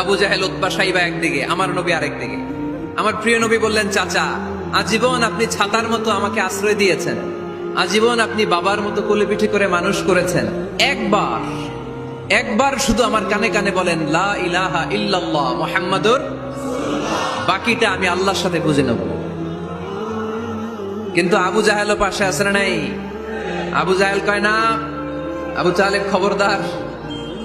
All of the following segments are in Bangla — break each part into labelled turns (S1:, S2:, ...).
S1: আবু জাহেল উৎপা সাইবা একদিকে, আমার নবী আরেকদিকে আমার প্রিয় নবী বললেন, চাচা, আজীবন আপনি ছাতার মতো আমাকে আশ্রয় দিয়েছেন। আজীবন আপনি বাবার মতো কোলে পিঠে করে মানুষ করেছেন। একবার একবার শুধু আমার কানে কানে বলেন, লা ইলাহা ইল্লাল্লাহ মুহাম্মাদুর বাকিটা আমি আল্লাহর সাথে বুঝে নেব। কিন্তু আবু জাহেলও পাশে না নাই? আবু জাহেল কয়, না, আবু তালেব খবরদার।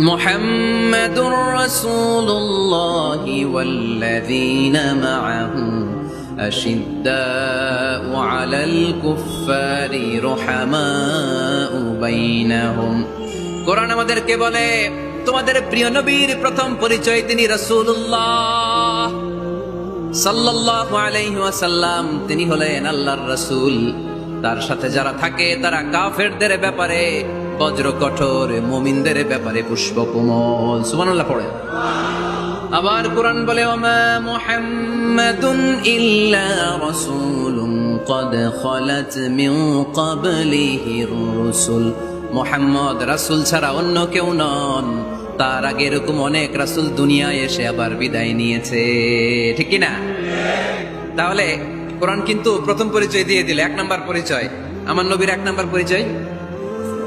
S1: محمد رسول الله والذين معه أشداء على الكفار رحماء بينهم কোরআন আমাদেরকে বলে তোমাদের প্রিয় নবীর প্রথম পরিচয় তিনি রাসূলুল্লাহ সাল্লাল্লাহু আলাইহি ওয়াসাল্লাম তিনি হলেন আল্লাহর রাসূল তার সাথে যারা থাকে তারা কাফেরদের ব্যাপারে বজ্র কঠোর মোমিনদের ব্যাপারে পুষ্প কোমল। সুমানুল্লাহ পড়ে। আবার কোরআন বলে, ওমা মুহাম্মাদুন ইল্লা রাসূলুন কদ খলাত মিন ক্বাবলিহি রুসুল। মোহাম্মদ রাসূল ছাড়া অন্য কেউ নন। তার আগে এরকম অনেক রাসূল দুনিয়ায় এসে আবার বিদায় নিয়েছে। ঠিক কি না তাহলে কোরআন কিন্তু প্রথম পরিচয় দিয়ে দিল, এক নাম্বার পরিচয়। আমার নবীর এক নাম্বার পরিচয়?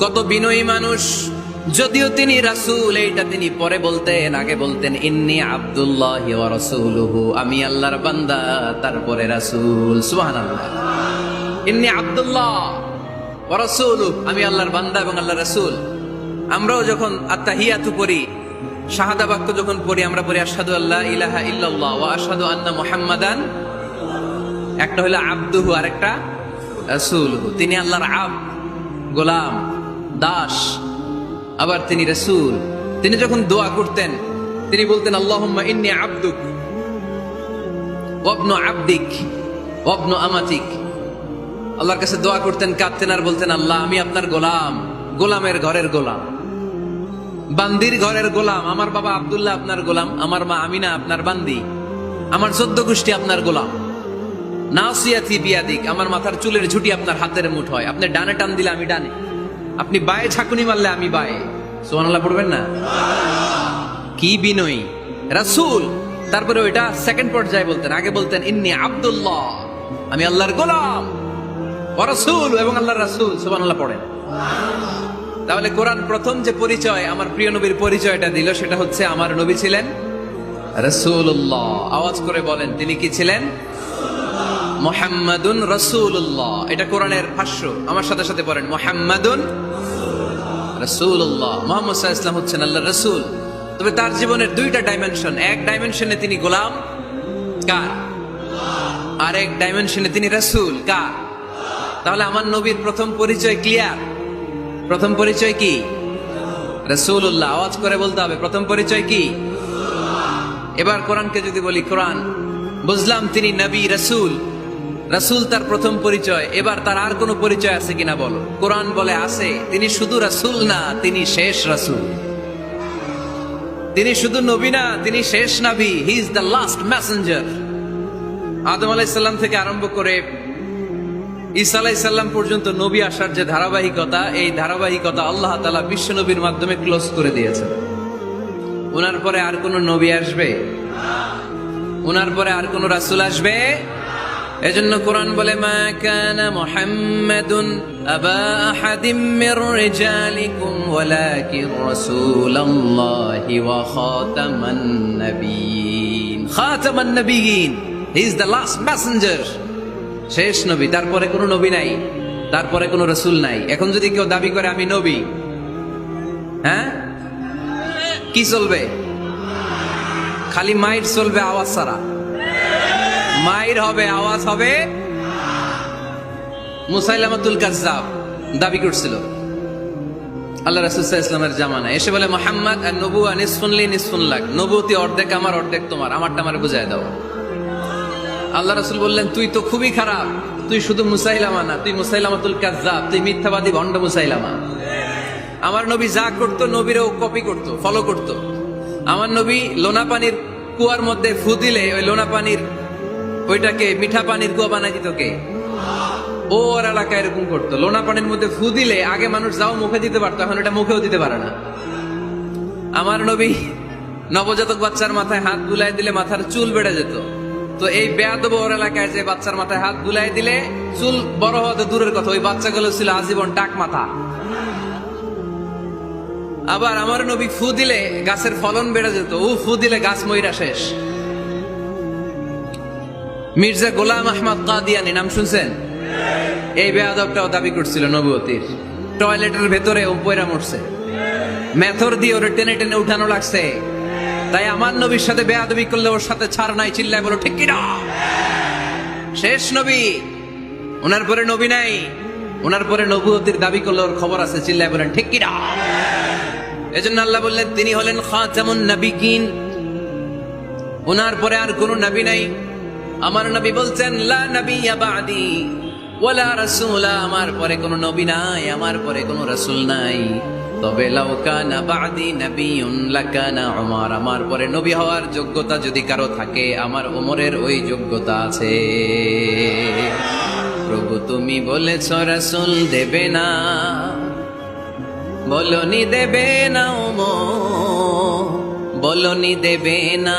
S1: কত বিনয়ী মানুষ। যদিও তিনি রাসূল, এইটা তিনি পরে বলতেন, আগে বলতেন, ইন্নি আব্দুল্লাহ রাসূলুহু, আমি আল্লাহর বান্দা, তারপরে রাসূল। সুবহানাল্লাহ। ইন্নি আব্দুল্লাহ ওয়া রাসূলুহু, আমি আল্লাহর বান্দা এবং আল্লাহর রাসূল। আমরাও যখন আত্তাহিয়াতু পড়ি, শাহাদা বাক্য যখন পড়ি, আমরা পড়ি, আশহাদু আল্লাহ ইলাহা ইল্লাল্লাহ ওয়া আশহাদু আন্না মুহাম্মাদান। একটা হলো আব্দুহু আর একটা রাসূলুহু। তিনি আল্লাহর আব, গোলাম। দাস, আবার তিনি রসুল। তিনি যখন দোয়া করতেন, তিনি বলতেন ইন্নি আব্দুক ওয়াবনু আব্দিক, ওয়াবনু আমাতিক। আল্লাহর কাছে দোয়া করতেন, কাঁদতেন আর বলতেন, আল্লাহ, আমি আপনার গোলাম, গোলামের ঘরের গোলাম। বান্দির ঘরের গোলাম, আমার বাবা আবদুল্লাহ আপনার গোলাম, আমার মা আমিনা আপনার বান্দি, আমার চোদ্দ গোষ্ঠী আপনার গোলাম। নাসিয়াতি বিয়াদিক, আমার মাথার চুলের ঝুটি আপনার হাতের মুঠ হয় আপনি ডানে টান দিলে আমি ডানে। আপনি বায়ে ঝাঁকুনি মারলে আমি বায়ে। সোহানাল্লাহ পড়বেন না? কি বিনয়ী। রাসূল, তারপরে ওইটা সেকেন্ড পর্যায়ে বলতেন। আগে বলতেন, ইন্নি আব্দুল্লাহ, আমি আল্লাহর গোলাম। রাসূল এবং আল্লাহর রাসূল, সুবহানাল্লাহ, পড়েন। তাহলে কোরআন প্রথম যে পরিচয় আমার প্রিয় নবীর পরিচয়টা দিল, সেটা হচ্ছে আমার নবী ছিলেন রাসূলুল্লাহ। আওয়াজ করে বলেন, তিনি কি ছিলেন? মোহাম্মদুন রসুল্লাহ এটা কোরআনের ভাষ্য। আমার সাথে সাথে পড়েন। মোহাম্মদুন রসুল্লাহ মোহাম্মদ সাহা ইসলাম হচ্ছেন আল্লাহ রসুল। তবে তার জীবনের দুইটা ডাইমেনশন এক ডাইমেনশনে তিনি গোলাম। কার? আর এক ডাইমেনশনে তিনি রসুল। কার? তাহলে আমার নবীর প্রথম পরিচয় ক্লিয়ার প্রথম পরিচয় কি? রসুল্লাহ আওয়াজ করে বলতে হবে। প্রথম পরিচয় কি? এবার কোরআনকে যদি বলি, কোরআন। বুঝলাম তিনি নবী, রসুল। রাসূল তার প্রথম পরিচয়। এবার তার আর কোনো পরিচয় আছে কিনা বলো। কোরআন বলে আছে, তিনি শুধু রাসূল না, তিনি শেষ রাসূল। তিনি শুধু নবী না, তিনি শেষ নবী। He is the last messenger আদম আলাইসাল্লাম থেকে আরম্ভ করে ঈসা আলাইসাল্লাম পর্যন্ত নবী আসার যে ধারাবাহিকতা, এই ধারাবাহিকতা আল্লাহ তালা বিশ্ব নবীর মাধ্যমে ক্লোজ করে দিয়েছেন। ওনার পরে আর কোন নবী আসবে? ওনার পরে আর কোন রাসূল আসবে? এজন্য কোরআন বলে, মা কানা মুহাম্মাদুন আবা আহাদিম মির রিজালিকুম ওয়ালাকিন রাসূলুল্লাহি ওয়া খাতামান নাবিয়িন। খাতামান নাবিয়িন he is the last messenger শেষ নবী, তারপরে কোনো নবী নাই, তারপরে কোনো রসুল নাই। এখন যদি কেউ দাবি করে, আমি নবী হ্যাঁ? কি চলবে? খালি মাইট চলবে আওয়াজ ছাড়া। মাইর হবে, আওয়াজ হবে। মুসাইলামাতুল কাজ্জাব দাবি করছিল। আল্লাহ রাসুল্লাহ ইসলামের জামানা এসে বলে, মোহাম্মদ, আর নবুয়া নিসফুনলি নিসফুন লাগ নবুতি অর্ধেক আমার, অর্ধেক তোমার। আমারটা আমার বুঝাই দাও। আল্লাহ রাসুল বললেন, তুই তো খুবই খারাপ। তুই শুধু মুসাইলামা না, তুই মুসাইলামাতুল কাজ্জাব, তুই মিথ্যাবাদী ভণ্ড মুসাইলামা। আমার নবী যা করতো, নবীরও কপি করতো ফলো করতো। আমার নবী লোনা পানির কুয়ার মধ্যে ফু দিলে, ওই লোনা পানির ওইটাকে মিঠা পানির কুয়া বানাই দিত কে? ও ওর এলাকায় এরকম করতো। লোনা পানির মধ্যে ফু দিলে আগে মানুষ যাও মুখে দিতে পারতো, এখন এটা মুখেও দিতে পারে না। আমার নবী নবজাতক বাচ্চার মাথায় হাত বুলাই দিলে মাথার চুল বেড়ে যেত। তো এই বেয়াদব ওর এলাকায় যে বাচ্চার মাথায় হাত বুলাই দিলে চুল বড় হওয়া দূরের কথা, ওই বাচ্চাগুলো ছিল আজীবন টাক মাথা। আবার আমার নবী ফু দিলে গাছের ফলন বেড়ে যেত, ও ফু দিলে গাছ ময়রা শেষ। মির্জা গোলাম আহমদ কাদিয়ানি, নাম শুনছেন? এই বেয়াদবটাও দাবি করছিল নবুয়তির। টয়লেটের ভেতরে ও পয়রা মরছে। মেথর দিয়ে ওরে টেনে টেনে উঠানো লাগছে। তাই আমার নবীর সাথে বেয়াদবি করলে ওর সাথে ছাড় নাই, চিল্লায় বলো, ঠিক কিনা? শেষ নবী। ওনার পরে নবী নাই। ওনার পরে নবুয়তির দাবি করলে ওর খবর আছে, চিল্লায় বলেন, ঠিক কিনা? এজন্য আল্লাহ বললেন, তিনি হলেন খাতামুন নাবিকিন ওনার পরে আর কোনো নবী নাই। আমার নবী বলছেন, লা নবিয়্যা বাদি, ওয়ালা রাসূলা। আমার পরে কোনো নবী নাই, আমার পরে কোনো রাসূল নাই। তবে লাউ কানা বাদি নবিয়ুন, লাকানা উমর। আমার পরে নবী হওয়ার যোগ্যতা যদি কারও থাকে, আমার ওমরের ওই যোগ্যতা আছে। প্রভু, তুমি বলেছ রাসূল দেবে না। বলনি দেবে না ওমর বলনি দেবে না